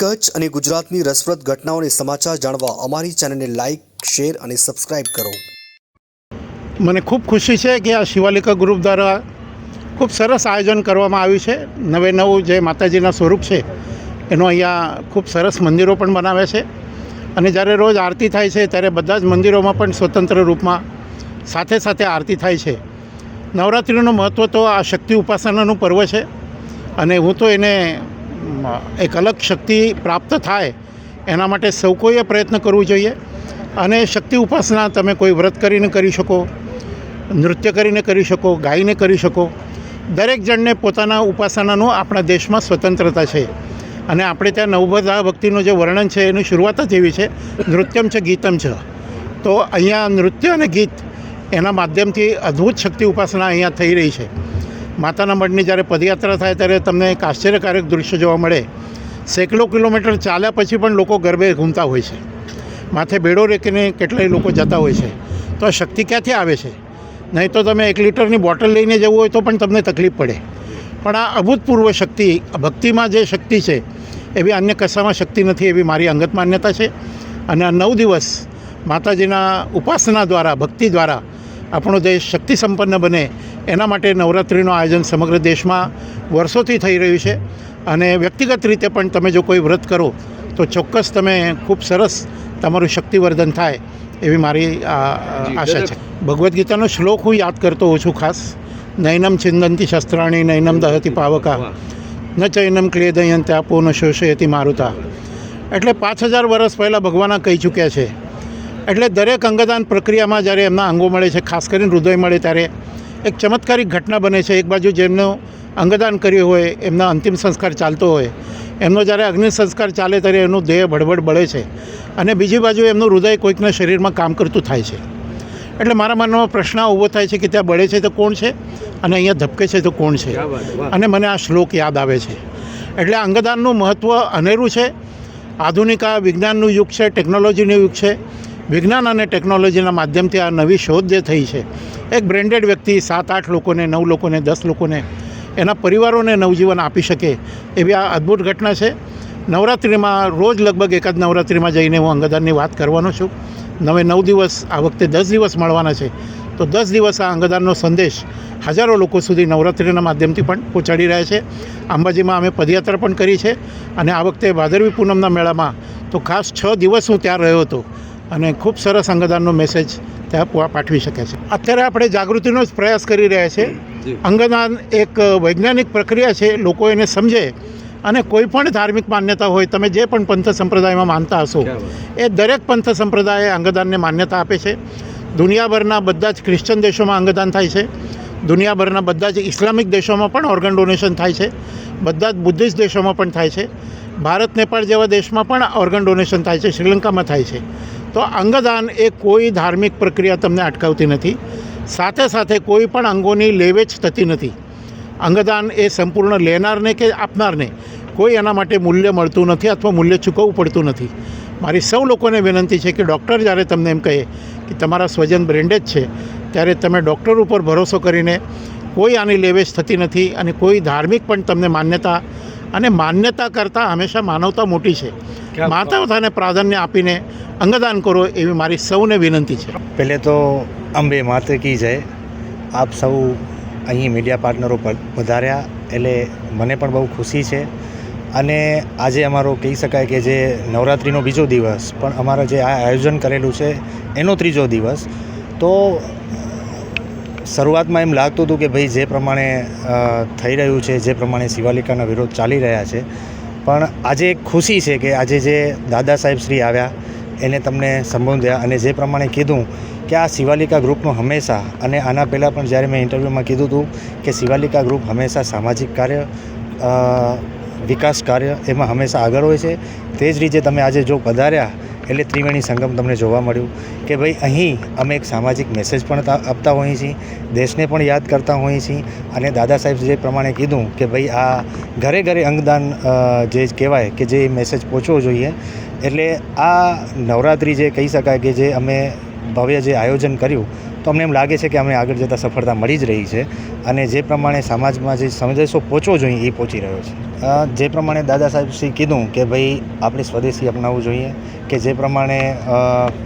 કચ્છ અને ગુજરાતની રસપ્રદ ઘટનાઓને સમાચાર જાણવા અમારી ચેનલને લાઇક શેર અને સબસ્ક્રાઇબ કરો. મને ખૂબ ખુશી છે કે આ શિવાલિકા ગ્રુપ દ્વારા ખૂબ સરસ આયોજન કરવામાં આવ્યું છે. નવે નવું જે માતાજીના સ્વરૂપ છે, એનો અહીંયા ખૂબ સરસ મંદિરો પણ બનાવે છે. અને જ્યારે રોજ આરતી થાય છે, ત્યારે બધા જ મંદિરોમાં પણ સ્વતંત્ર રૂપમાં સાથે સાથે આરતી થાય છે. નવરાત્રિનું મહત્ત્વ તો આ શક્તિ ઉપાસનાનું પર્વ છે. અને હું તો એને એક અલગ શક્તિ પ્રાપ્ત થાય એના માટે સૌ કોઈએ પ્રયત્ન કરવું જોઈએ. અને શક્તિ ઉપાસના તમે કોઈ વ્રત કરીને કરી શકો, નૃત્ય કરીને કરી શકો ગાઈને કરી શકો. દરેક જણને પોતાના ઉપાસનાનું આપણા દેશમાં સ્વતંત્રતા છે. અને આપણે ત્યાં નવભદા ભક્તિનું જે વર્ણન છે એની શરૂઆત જ એવી છે, નૃત્યમ છે, ગીતમ છે. તો અહીંયા નૃત્ય અને ગીત એના માધ્યમથી અદ્ભુત શક્તિ ઉપાસના અહીંયા થઈ રહી છે. માતાના મઢની જ્યારે પદયાત્રા થાય ત્યારે તમને એક આશ્ચર્યકારક દૃશ્ય જોવા મળે. સેંકડો કિલોમીટર ચાલ્યા પછી પણ લોકો ગરબે ઘૂમતા હોય છે. માથે બેડો રેકીને કેટલાય લોકો જતા હોય છે. તો આ શક્તિ ક્યાંથી આવે છે? નહીં તો તમે એક લીટરની બોટલ લઈને જવું હોય તો પણ તમને તકલીફ પડે. પણ આ અભૂતપૂર્વ શક્તિ ભક્તિમાં જે શક્તિ છે, એવી અન્ય કશામાં શક્તિ નથી એવી મારી અંગત માન્યતા છે. અને આ નવ દિવસ માતાજીના ઉપાસના દ્વારા, ભક્તિ દ્વારા આપણો દેશ શક્તિ સંપન્ન બને એના માટે નવરાત્રિનું આયોજન સમગ્ર દેશમાં વર્ષોથી થઈ રહ્યું છે. અને વ્યક્તિગત રીતે પણ તમે જો કોઈ વ્રત કરો તો ચોક્કસ તમે ખૂબ સરસ તમારું શક્તિવર્ધન થાય એવી મારી આશા છે. ભગવદ્ ગીતાનો શ્લોક હું યાદ કરતો હોઉં છું ખાસ. નૈનમ છિંદંતી શસ્ત્રાણી નૈનમ દહતી પાવકા. ન ચૈનમ ક્લેદયંતે આપો ન શોષયતી મારુતા. એટલે પાંચ હજાર વર્ષ પહેલાં ભગવાન કહી ચૂક્યા છે. એટલે દરેક અંગદાન પ્રક્રિયામાં જ્યારે એમના અંગો મળે છે ખાસ કરીને હૃદય મળે ત્યારે એક ચમત્કારિક ઘટના બને છે. એક બાજુ જેમનું અંગદાન કર્યું હોય એમના અંતિમ સંસ્કાર ચાલતો હોય એમનો જ્યારે અગ્નિ સંસ્કાર ચાલે ત્યારે એનું દેહ ભડબડ બળે છે અને બીજી બાજુ એમનું હૃદય કોઈકના શરીરમાં કામ કરતું થાય છે. એટલે મારા મનમાં પ્રશ્ન ઊભો થાય છે કે ત્યાં બળે છે તો કોણ છે? અને અહીંયા ધબકે છે તો કોણ છે? અને મને આ શ્લોક યાદ આવે છે. એટલે અંગદાનનું મહત્ત્વ અનેરું છે. આધુનિક આ વિજ્ઞાનનું યુગ છે ટેકનોલોજીનું યુગ છે. વિજ્ઞાન અને ટેકનોલોજીના માધ્યમથી આ નવી શોધ જે થઈ છે, એક બ્રેન્ડેડ વ્યક્તિ સાત આઠ લોકોને, નવ લોકોને, દસ લોકોને એના પરિવારોને નવજીવન આપી શકે એવી આ અદ્ભુત ઘટના છે. નવરાત્રિમાં રોજ લગભગ એકાદ નવરાત્રિમાં જઈને હું અંગદાનની વાત કરવાનો છું. નવે નવ દિવસ આ વખતે દસ દિવસ મળવાના છે. તો દસ દિવસ આ અંગદાનનો સંદેશ હજારો લોકો સુધી નવરાત્રિના માધ્યમથી પણ પહોંચાડી રહ્યા છે. અંબાજીમાં અમે પદયાત્રા પણ કરી છે અને આ વખતે ભાદરવી પૂનમના મેળામાં તો ખાસ છ દિવસ હું ત્યાં રહ્યો હતો. અને ખૂબ સરસ અંગદાનનો મેસેજ ત્યાં પાઠવી શકે છે. અત્યારે આપણે જાગૃતિનો જ પ્રયાસ કરી રહ્યા છે. અંગદાન એક વૈજ્ઞાનિક પ્રક્રિયા છે. લોકો એને સમજે અને કોઈ પણ ધાર્મિક માન્યતા હોય તમે જે પણ પંથ સંપ્રદાયમાં માનતા હશો એ દરેક પંથ સંપ્રદાયે અંગદાનને માન્યતા આપે છે. દુનિયાભરના બધા જ ક્રિશ્ચન દેશોમાં અંગદાન થાય છે. દુનિયાભરના બધા જ ઇસ્લામિક દેશોમાં પણ ઓર્ગન ડોનેશન થાય છે. બધા જ બુદ્ધિસ્ટ દેશોમાં પણ થાય છે. ભારત નેપાળ જેવા દેશમાં પણ ઓર્ગન ડોનેશન થાય છે. શ્રીલંકામાં થાય છે. તો અંગદાન એ કોઈ ધાર્મિક પ્રક્રિયા તમને અટકાવતી નથી. સાથે સાથે કોઈ પણ અંગોની લેવેચ થતી નથી. અંગદાન એ સંપૂર્ણ લેનારને કે આપનારને કોઈ એના માટે મૂલ્ય મળતું નથી અથવા મૂલ્ય ચૂકવવું પડતું નથી. મારી સૌ લોકોને વિનંતી છે કે ડૉક્ટર જ્યારે તમને એમ કહે કે તમારા સ્વજન બ્રેન્ડેજ છે ત્યારે તમે ડૉક્ટર ઉપર ભરોસો કરીને કોઈ આની લેવેચ થતી નથી અને કોઈ ધાર્મિક પણ તમને માન્યતા અને માન્યતા કરતાં હંમેશા માનવતા મોટી છે. માનવતાને પ્રાધાન્ય આપીને અંગદાન કરો એવી મારી સૌને વિનંતી છે. પહેલે તો અંબે માતે કી જય. આપ સૌ અહીં મીડિયા પાર્ટનરો વધાર્યા એટલે મને પણ બહુ ખુશી છે. અને આજે અમારો કહી શકાય કે જે નવરાત્રિનો બીજો દિવસ, પણ અમારો જે આ આયોજન કરેલું છે, એનો ત્રીજો દિવસ. તો, શરૂઆતમાં એમ લાગતું હતું કે ભાઈ જે પ્રમાણે થઈ રહ્યું છે, જે પ્રમાણે શિવાલિકાના વિરોધ ચાલી રહ્યા છે. પણ આજે એક ખુશી છે કે આજે જે દાદા સાહેબ શ્રી આવ્યા એને તમને સંબોધ્યા અને જે પ્રમાણે કીધું કે આ શિવાલિકા ગ્રુપનું હંમેશા અને આના પહેલાં પણ જ્યારે મેં ઇન્ટરવ્યૂમાં કીધું હતું કે શિવાલિકા ગ્રુપ હંમેશા સામાજિક કાર્ય વિકાસ કાર્ય એમાં હંમેશા આગળ હોય છે. તે જ રીતે તમે આજે જો પધાર્યા એટલે ત્રિવેણી સંગમ તમને જોવા મળ્યું કે ભાઈ અહીં અમે એક સામાજિક મેસેજ પણ આપતા હોઈએ છીએ, દેશને પણ યાદ કરતા હોઈએ છીએ અને દાદા સાહેબ જે પ્રમાણે કીધું કે ભાઈ આ ઘરે ઘરે અંગદાન જે કહેવાય કે જે મેસેજ પહોંચવો જોઈએ એટલે આ નવરાત્રિ જે કહી શકાય કે જે અમે ભવ્ય જે આયોજન કર્યું, તો અમને એમ લાગે છે કે અમને આગળ જતાં સફળતા મળી જ રહી છે અને જે પ્રમાણે સમાજમાં જે સંદેશો પહોંચવો જોઈએ એ પહોંચી રહ્યો છે. જે પ્રમાણે દાદા સાહેબ શ્રી કીધું કે ભાઈ આપણે સ્વદેશી અપનાવવું જોઈએ, કે જે પ્રમાણે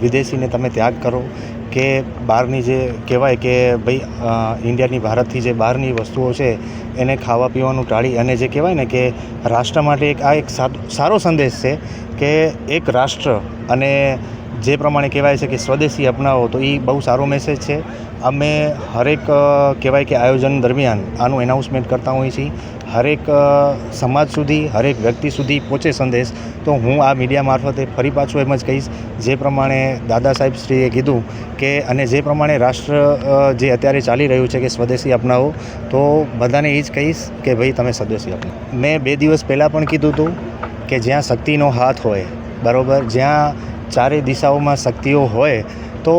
વિદેશીને તમે ત્યાગ કરો કે બહારની જે કહેવાય કે ભાઈ ઇન્ડિયાની ભારતથી જે બહારની વસ્તુઓ છે, એને ખાવા પીવાનું ટાળી અને જે કહેવાય ને કે રાષ્ટ્ર માટે એક, આ એક સારો સંદેશ છે કે એક રાષ્ટ્ર અને જે પ્રમાણે કહેવાય છે કે સ્વદેશી અપનાવો, તો એ બહુ સારો મેસેજ છે. અમે હરેક કહેવાય કે આયોજન દરમિયાન આનું એનાઉન્સમેન્ટ કરતા હોઈએ છીએ. હરેક સમાજ સુધી, હરેક વ્યક્તિ સુધી પહોંચે સંદેશ, તો હું આ મીડિયા મારફતે ફરી પાછું એમ જ કહીશ. જે પ્રમાણે દાદા સાહેબ શ્રીએ કીધું કે, અને જે પ્રમાણે રાષ્ટ્ર જે અત્યારે ચાલી રહ્યું છે કે સ્વદેશી અપનાવો, તો બધાને એ જ કહીશ કે ભાઈ તમે સ્વદેશી અપનાવો. મેં બે દિવસ પહેલાં પણ કીધું હતું કે જ્યાં શક્તિનો હાથ હોય, બરાબર? જ્યાં ચારે દિશાઓમાં શક્તિઓ હોય, તો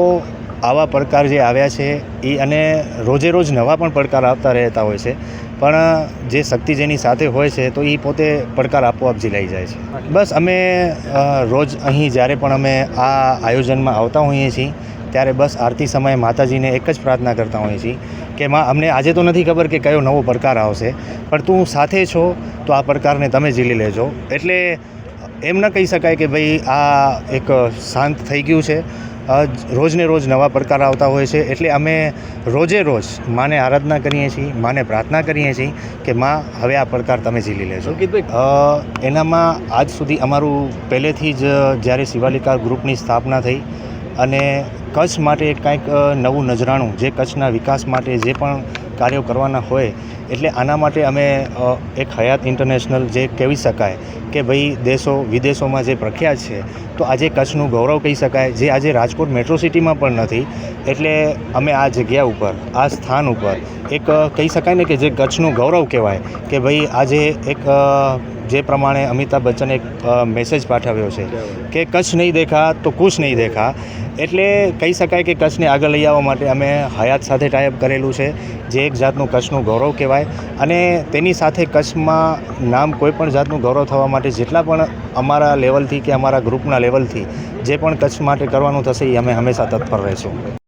આવા પડકાર જે આવ્યા છે, એ અને રોજે રોજ નવા પણ પડકાર આવતા રહેતા હોય છે. પણ જે શક્તિ જેની સાથે હોય છે, તો એ પોતે પડકાર આપોઆપ ઝીલાઈ જાય છે. બસ અમે રોજ અહીં જ્યારે પણ અમે આ આયોજનમાં આવતા હોઈએ છીએ, ત્યારે બસ આરતી સમયે માતાજીને એક જ પ્રાર્થના કરતા હોઈએ છીએ કે માં, અમને આજે તો નથી ખબર કે કયો નવો પડકાર આવશે, પણ તું સાથે છો, તો આ પડકારને તમે ઝીલી લેજો. એટલે, એમ ન કહી શકાય કે ભાઈ આ એક શાંત થઈ ગયું છે. રોજને રોજ નવા પડકાર આવતા હોય છે. એટલે અમે રોજે રોજ માને આરાધના કરીએ છીએ માને પ્રાર્થના કરીએ છીએ કે માં હવે આ પડકાર તમે ઝીલી લેજો. એનામાં આજ સુધી અમારું પહેલેથી જ જ્યારે શિવાલિકા ગ્રુપની સ્થાપના થઈ અને કચ્છ માટે કાંઈક નવું નજરાણું જે કચ્છના વિકાસ માટે જે પણ કાર્યો કરવાના હોય, એટલે આના માટે અમે એક હયાત ઇન્ટરનેશનલ જે કહેવી શકાય કે ભાઈ દેશો, વિદેશોમાં જે પ્રખ્યાત છે, તો આજે કચ્છનું ગૌરવ કહી શકાય. જે આજે રાજકોટ મેટ્રો સિટીમાં પણ નથી, એટલે અમે આ જગ્યા ઉપર, આ સ્થાન ઉપર, એક, કહી શકાય ને કે જે કચ્છનું ગૌરવ કહેવાય કે ભાઈ આજે એક જે પ્રમાણે અમિતાભ બચ્ચને એક મેસેજ પાઠવ્યો છે કે કચ્છ નહીં દેખા તો કુશ નહીં દેખા. એટલે કહી શકાય કે કચ્છને આગળ લઈ આવવા માટે અમે હયાત સાથે ટાઈપ કરેલું છે. જે એક જાતનું કચ્છનું ગૌરવ કહેવાય. અને તેની સાથે કચ્છમાં નામ કોઈ પણ જાતનું ગૌરવ થવા માટે જેટલા પણ અમારા લેવલથી કે અમારા ગ્રુપના લેવલથી જે પણ કચ્છ માટે કરવાનું થશે એ અમે હંમેશા તત્પર રહીશું.